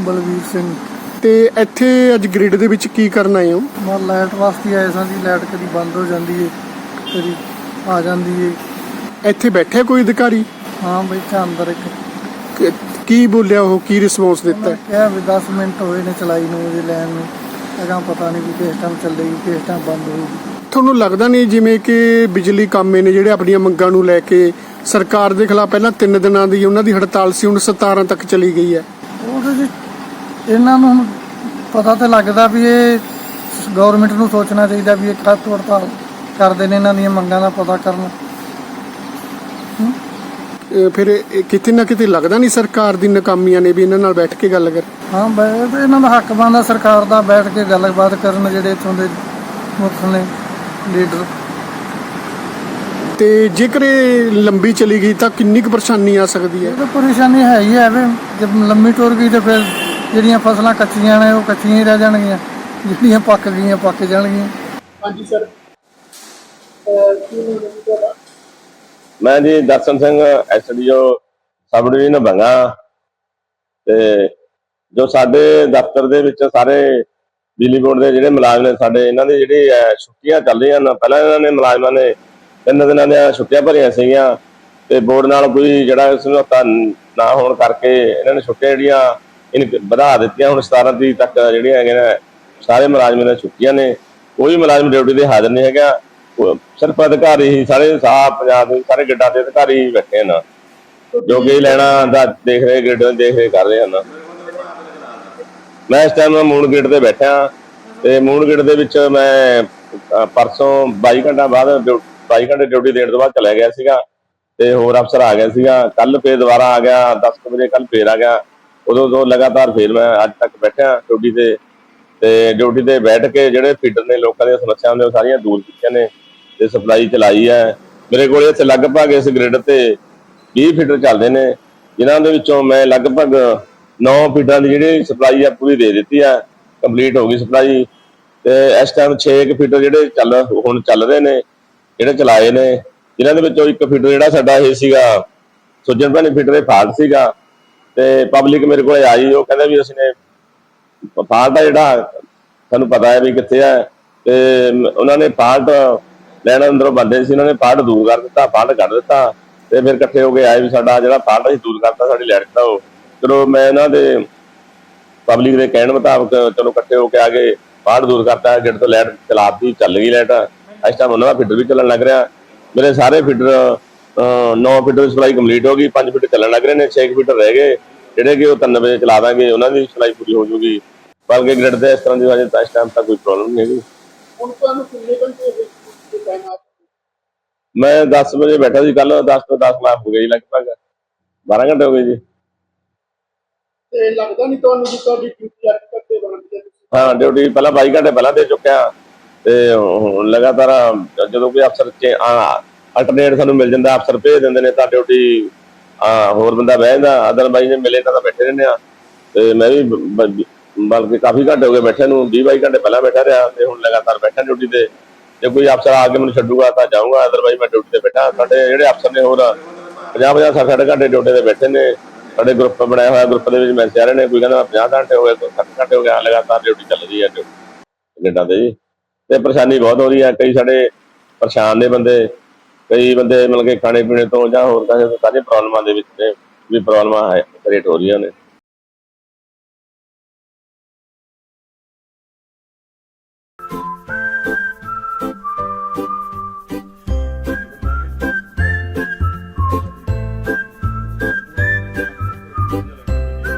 ਬਲਵੀਰ ਸਿੰਘ। ਤੇ ਇੱਥੇ ਅੱਜ ਗ੍ਰਿਡ ਦੇ ਵਿੱਚ ਕੀ ਕਰਨ ਆਏ ਹੋ? ਮੈਂ ਲਾਈਟ ਵਾਸਤੇ ਆਇਆ ਸਾਂ ਜੀ ਲਾਈਟ ਕਦੀ ਬੰਦ ਹੋ ਜਾਂਦੀ ਏ ਕਦੀ ਆ ਜਾਂਦੀ ਏ। ਇੱਥੇ ਬੈਠਿਆ ਕੋਈ ਅਧਿਕਾਰੀ? ਹਾਂ ਬੈਠਾ ਅੰਦਰ ਇੱਕ। ਕਿ- ਕੀ ਬੋਲਿਆ ਉਹ ਕੀ ਰਿਸਪੌਂਸ ਦਿੱਤਾ? ਮੈਂ ਕਿਹਾ ਵੀ 10 ਮਿੰਟ ਹੋਏ ਨੇ ਚਲਾਈ ਨੂੰ ਉਹਦੀ ਲਾਈਨ ਨੂੰ। ਅਗਾਂ ਪਤਾ ਨਹੀਂ ਵੀ ਕਿਸ ਟਾਈਮ ਚੱਲੇਗੀ ਕਿਸ ਟਾਈਮ ਬੰਦ ਹੋਊਗੀ। ਤੁਹਾਨੂੰ ਲੱਗਦਾ ਨਹੀਂ ਜਿਵੇਂ ਕਿ ਬਿਜਲੀ ਕਾਮੇ ਨੇ ਜਿਹੜੇ ਆਪਣੀਆਂ ਮੰਗਾਂ ਨੂੰ ਲੈ ਕੇ ਸਰਕਾਰ ਦੇ ਖਿਲਾਫ ਪਹਿਲਾਂ 3 ਦਿਨਾਂ ਦੀ ਉਹਨਾਂ ਦੀ ਹੜਤਾਲ ਸੀ ਹੁਣ 17 ਤੱਕ ਚਲੀ ਗਈ ਹੈ? ਉਹਦੇ ਜੀ ਇਹਨਾਂ ਨੂੰ ਪਤਾ ਤੇ ਲੱਗਦਾ ਵੀ ਇਹ ਗਵਰਨਮੈਂਟ ਨੂੰ ਸੋਚਣਾ ਚਾਹੀਦਾ ਵੀ ਇਹ ਕਾਹਤੋਂ ਹੜਤਾਲ ਕਰਦੇ ਨੇ ਇਹਨਾਂ ਦੀਆਂ ਮੰਗਾਂ ਦਾ ਪਤਾ ਕਰਨ। ਫਿਰ ਇਹ ਕਿਤੇ ਨਾ ਕਿਤੇ ਲੱਗਦਾ ਨਹੀਂ ਸਰਕਾਰ ਦੀ ਨਾਕਾਮੀਆਂ ਨੇ ਵੀ ਇਹਨਾਂ ਨਾਲ ਬੈਠ ਕੇ ਗੱਲ ਕਰ ਹਾਂ ਬੈ- ਇਹਨਾਂ ਦਾ ਹੱਕ ਬਣਦਾ ਸਰਕਾਰ ਦਾ ਬੈਠ ਕੇ ਗੱਲਬਾਤ ਕਰਨ ਜਿਹੜੇ ਇੱਥੋਂ ਦੇ ਮੁੱਖ ਨੇ ਲੀਡਰ ਤੇ ਜੇਕਰ ਇਹ ਲੰਬੀ ਚਲੀ ਗਈ ਤਾਂ ਕਿੰਨੀ ਕੁ ਪਰੇਸ਼ਾਨੀ ਆ ਸਕਦੀ ਹੈ? ਇਹ ਤਾਂ ਪਰੇਸ਼ਾਨੀ ਹੈ ਹੀ ਹੈ ਵੇ ਜੇ ਲੰਮੀ ਟੁਰ ਗਈ ਤੇ ਫਿਰ ਜਿਹੜੀਆਂ ਫਸਲਾਂ ਕੱਚੀਆਂ ਨੇ ਉਹ ਕੱਚੀਆਂ ਹੀ ਰਹਿ ਜਾਣਗੀਆਂ ਜਿਹੜੀਆਂ ਪੱਕ ਗਈਆਂ ਪੱਕ ਜਾਣਗੀਆਂ। ਹਾਂਜੀ ਸਰ। ਮੈਂ ਜੀ Darshan Singh SDO sub division Banga ਤੇ ਜੋ ਸਾਡੇ ਦਫ਼ਤਰ ਦੇ ਵਿੱਚ ਸਾਰੇ ਬਿਜਲੀ ਬੋਰਡ ਦੇ ਜਿਹੜੇ ਮੁਲਾਜ਼ਮ ਨੇ ਸਾਡੇ ਇਹਨਾਂ ਦੀ ਜਿਹੜੀ ਛੁੱਟੀਆਂ ਚੱਲ ਰਹੀਆਂ ਨੇ ਪਹਿਲਾਂ ਇਹਨਾਂ ਨੇ ਮੁਲਾਜ਼ਮਾਂ ਨੇ ਤਿੰਨ ਦਿਨਾਂ ਦੀਆਂ ਛੁੱਟੀਆਂ ਭਰੀਆਂ ਸੀਗੀਆਂ। ਤੇ ਬੋਰਡ ਨਾਲ ਕੋਈ ਜਿਹੜਾ ਸਮਝੌਤਾ ਨਾ ਹੋਣ ਕਰਕੇ ਇਹਨਾਂ ਨੇ ਛੁੱਟੀਆਂ ਜਿਹੜੀਆਂ ਇਹਨ ਵਧਾ ਦਿੱਤੀਆਂ। ਹੁਣ 17 ਤਰੀਕ ਤੱਕ ਜਿਹੜੀਆਂ ਹੈਗੀਆਂ ਨੇ, ਸਾਰੇ ਮੁਲਾਜ਼ਮਾਂ ਦੀਆਂ ਛੁੱਟੀਆਂ ਨੇ। ਕੋਈ ਮੁਲਾਜ਼ਮ ਡਿਊਟੀ ਤੇ ਹਾਜ਼ਰ ਨਹੀਂ ਹੈਗਾ। ਸਿਰਫ ਅਧਿਕਾਰੀ ਹੀ, ਸਾਰੇ ਸਾਹ ਪੰਜਾਬ ਦੇ ਸਾਰੇ ਗੱਡਾਂ ਦੇ ਅਧਿਕਾਰੀ ਬੈਠੇ ਹਨ। ਜੋ ਕਿ ਲੈਣਾ ਦਾ ਦੇਖ ਰਹੇ, ਗ੍ਰਿਡ ਦੇਖ ਰਹੇ ਕਰ ਰਹੇ ਹਨ। ਮੈਂ ਇਸ ਟਾਈਮ ਮੂਨ ਗੇਟ ਤੇ ਬੈਠਾ ਤੇ ਮੂਨ ਗੇਟ ਦੇ ਵਿੱਚ ਮੈਂ ਪਰਸੋਂ 22 ਘੰਟਾ ਬਾਅਦ ਡਿਊ- 22 ਘੰਟੇ ਡਿਊਟੀ ਦੇਣ ਤੋਂ ਬਾਅਦ ਚਲਾ ਗਿਆ ਸੀਗਾ। ਤੇ ਹੋਰ ਅਫਸਰ ਆ ਗਿਆ ਸੀਗਾ। ਕੱਲ ਫੇਰ ਦੁਬਾਰਾ ਆ ਗਿਆ। 10 ਵਜੇ ਕੱਲ ਫੇਰ ਆ ਗਿਆ। ਉਦੋਂ ਤੋਂ ਲਗਾਤਾਰ ਫੇਰ ਮੈਂ ਅੱਜ ਤੱਕ ਬੈਠਿਆ ਡਿਊਟੀ ਤੇ ਤੇ ਡਿਊਟੀ ਤੇ ਬੈਠ ਕੇ ਜਿਹੜੇ ਫੀਡਰ ਨੇ ਲੋਕਾਂ ਦੀਆਂ ਸਮੱਸਿਆਵਾਂ ਨੇ ਉਹ ਸਾਰੀਆਂ ਦੂਰ ਕੀਤੀਆਂ ਨੇ ਤੇ ਸਪਲਾਈ ਚਲਾਈ ਹੈ। ਮੇਰੇ ਕੋਲ ਇੱਥੇ ਲਗਭਗ ਇਸ ਗ੍ਰਿਡ ਤੇ 20 ਫੀਡਰ ਚੱਲਦੇ ਨੇ। ਜਿਨ੍ਹਾਂ ਦੇ ਵਿੱਚੋਂ ਮੈਂ ਲਗਭਗ 9 ਫੀਡਰਾਂ ਦੀ ਜਿਹੜੀ ਸਪਲਾਈ ਆ ਪੂਰੀ ਦੇ ਦਿੱਤੀ ਆ। ਕੰਪਲੀਟ ਹੋ ਗਈ ਸਪਲਾਈ ਤੇ ਇਸ ਟਾਈਮ 6 ਫੀਡਰ ਜਿਹੜੇ ਚੱਲ, ਹੁਣ ਚੱਲ ਰਹੇ ਨੇ, ਜਿਹੜੇ ਚਲਾਏ ਨੇ। ਜਿਨ੍ਹਾਂ ਦੇ ਵਿੱਚੋਂ ਇੱਕ ਫੀਡਰ ਜਿਹੜਾ ਸਾਡਾ ਇਹ ਸੀਗਾ, ਸੁਜਨ ਭੈਣੀ ਫੀਡਰ ਦੇ ਫਾਲਟ ਸੀਗਾ। ਤੇ ਪਬਲਿਕ ਮੇਰੇ ਕੋਲ ਆਈ, ਉਹ ਕਹਿੰਦੇ ਵੀ ਅਸੀਂ ਨੇ ਫਾਲਟ ਆ ਜਿਹੜਾ, ਸਾਨੂੰ ਪਤਾ ਹੈ ਵੀ ਕਿੱਥੇ ਹੈ ਤੇ ਉਹਨਾਂ ਨੇ ਫਾਲਟ ਲੈਣ ਅੰਦਰੋਂ ਬੰਦੇ ਸੀ, ਉਹਨਾਂ ਨੇ ਫਾਲਟ ਦੂਰ ਕਰ ਦਿੱਤਾ, ਫਾਲਟ ਕੱਢ ਦਿੱਤਾ। ਤੇ ਫਿਰ ਇਕੱਠੇ ਹੋ ਕੇ ਆਏ ਵੀ ਸਾਡਾ ਜਿਹੜਾ ਫਾਲਟ ਅਸੀਂ ਦੂਰ ਕਰਤਾ, ਸਾਡੀ ਲਾਈਟ ਦਾ ਉਹ। ਚਲੋ ਮੈਂ ਇਹਨਾਂ ਦੇ ਪਬਲਿਕ ਦੇ ਕਹਿਣ ਮੁਤਾਬਕ ਚਲੋ ਇਕੱਠੇ ਹੋ ਕੇ ਆ ਗਏ, ਫਾਲਟ ਦੂਰ ਕਰਤਾ ਗਿੱਟ ਤੋਂ ਲੈਟ ਚਲਾਤੀ, ਚੱਲ ਗਈ ਲਾਈਟ ਇਸ ਟਾਈਮ ਉਹਨਾਂ ਦਾ ਫੀਡਰ ਵੀ ਚੱਲਣ ਲੱਗ ਰਿਹਾ। ਮੇਰੇ ਸਾਰੇ ਫਿੱਡਰ 9 ਫੀਡਰ ਦੀ ਸਪਲਾਈ ਕੰਪਲੀਟ ਹੋ ਗਈ 5 ਫੀਡਰ ਚੱਲਣ ਲੱਗ ਰਹੇ ਨੇ 6 ਫੀਡਰ ਰਹਿ ਗਏ। ਜਿਹੜੇ ਕਿ ਉਹ 3 ਵਜੇ ਚਲਾ ਦਾਂਗੇ ਉਹਨਾਂ ਦੀ ਸਪਲਾਈ ਪੂਰੀ ਹੋ ਜੂਗੀ। ਬਲਕਿ ਗ੍ਰਿਡ ਤੇ ਇਸ ਤਰ੍ਹਾਂ ਦੀ ਅਜੇ ਤਾਂ ਇਸ ਟਾਈਮ ਤੱਕ ਕੋਈ ਪ੍ਰੋਬਲਮ ਨਹੀਂ ਹੈਗੀ। ਹੁਣ ਤੁਹਾਨੂੰ ਕਿੰਨੇ ਘੰਟੇ ਹੋ ਗਏ ਮੈਂ 10 ਵਜੇ ਬੈਠਾ ਸੀ ਕੱਲ 10 ਤੋਂ 10 ਲੱਖ ਹੋ ਗਈ ਲਗਭਗ। 12 ਘੰਟੇ ਹੋ ਗਏ ਜੀ। ਤੇ ਲੱਗਦਾ ਨਹੀਂ ਤੁਹਾਨੂੰ ਕਿ ਤੁਹਾਡੀ ਡਿਊਟੀ 8 ਘੰਟੇ ਬਣਦੀ ਹੈ ਹਾਂ ਡਿਊਟੀ ਪਹਿਲਾਂ 22 ਘੰਟੇ ਪਹਿਲਾਂ ਦੇ ਚੁੱਕਿਆ। ਤੇ ਹੁਣ ਲਗਾਤਾਰ ਜਦੋਂ ਕੋਈ ਅਫਸਰ ਅਲਟਰਨੇਟ ਸਾਨੂੰ ਮਿਲ ਜਾਂਦਾ, ਅਫਸਰ ਭੇਜ ਦਿੰਦੇ ਨੇ ਤਾਂ ਡਿਊਟੀ ਹੋਰ ਬੰਦਾ ਬਹਿ ਜਾਂਦਾ ਅਦਰਵਾਈਜ਼ ਜੇ ਮਿਲੇ ਤਾਂ ਬੈਠੇ ਰਹਿੰਦੇ ਆ। ਤੇ ਮੈਂ ਵੀ ਬਲਕਿ ਕਾਫੀ ਘੰਟੇ ਹੋ ਗਏ ਬੈਠੇ ਨੂੰ 20 22 ਘੰਟੇ ਪਹਿਲਾਂ ਬੈਠਾ ਰਿਹਾ, ਤੇ ਹੁਣ ਲਗਾਤਾਰ ਬੈਠਾ ਡਿਊਟੀ ਤੇ। ਜੇ ਕੋਈ ਅਫਸਰ ਆ ਕੇ ਮੈਨੂੰ ਛੱਡੂਗਾ ਤਾਂ ਜਾਊਂਗਾ ਅਦਰਵਾਈਜ਼ ਮੈਂ ਡਿਊਟੀ ਤੇ ਬੈਠਾ। ਸਾਡੇ ਜਿਹੜੇ ਅਫਸਰ ਨੇ ਹੋਰ 50 50 60 60 ਘੰਟੇ ਡਿਊਟੀ ਤੇ ਬੈਠੇ ਨੇ। ਸਾਡੇ ਗਰੁੱਪ ਬਣਾਇਆ ਹੋਇਆ ਗਰੁੱਪ ਦੇ ਵਿੱਚ ਮੈਸੇਜ ਆ ਰਹੇ ਨੇ, ਕੋਈ ਕਹਿੰਦਾ 50 ਘੰਟੇ ਹੋ ਗਏ ਕੋਈ 60 ਘੰਟੇ ਹੋ ਗਿਆ ਲਗਾਤਾਰ ਡਿਊਟੀ ਚੱਲ ਰਹੀ ਹੈ ਗੇਟਾਂ ਤੇ ਜੀ। ਤੇ ਪਰੇਸ਼ਾਨੀ ਬਹੁਤ ਹੋ ਰਹੀ ਹੈ, ਕਈ ਸਾਡੇ ਪਰੇਸ਼ਾਨ ਨੇ ਬੰਦੇ। ਕਈ ਬੰਦੇ ਮਤਲਬ ਕਿ ਖਾਣੇ ਪੀਣੇ ਤੋਂ ਜਾਂ ਹੋਰ ਕਾਹੇ ਕਾਹਦੇ ਪ੍ਰੋਬਲਮਾਂ ਦੇ ਵਿੱਚ ਨੇ, ਵੀ ਪ੍ਰੋਬਲਮਾਂ ਹੈ ਕ੍ਰੀਏਟ ਹੋ ਰਹੀਆਂ ਨੇ।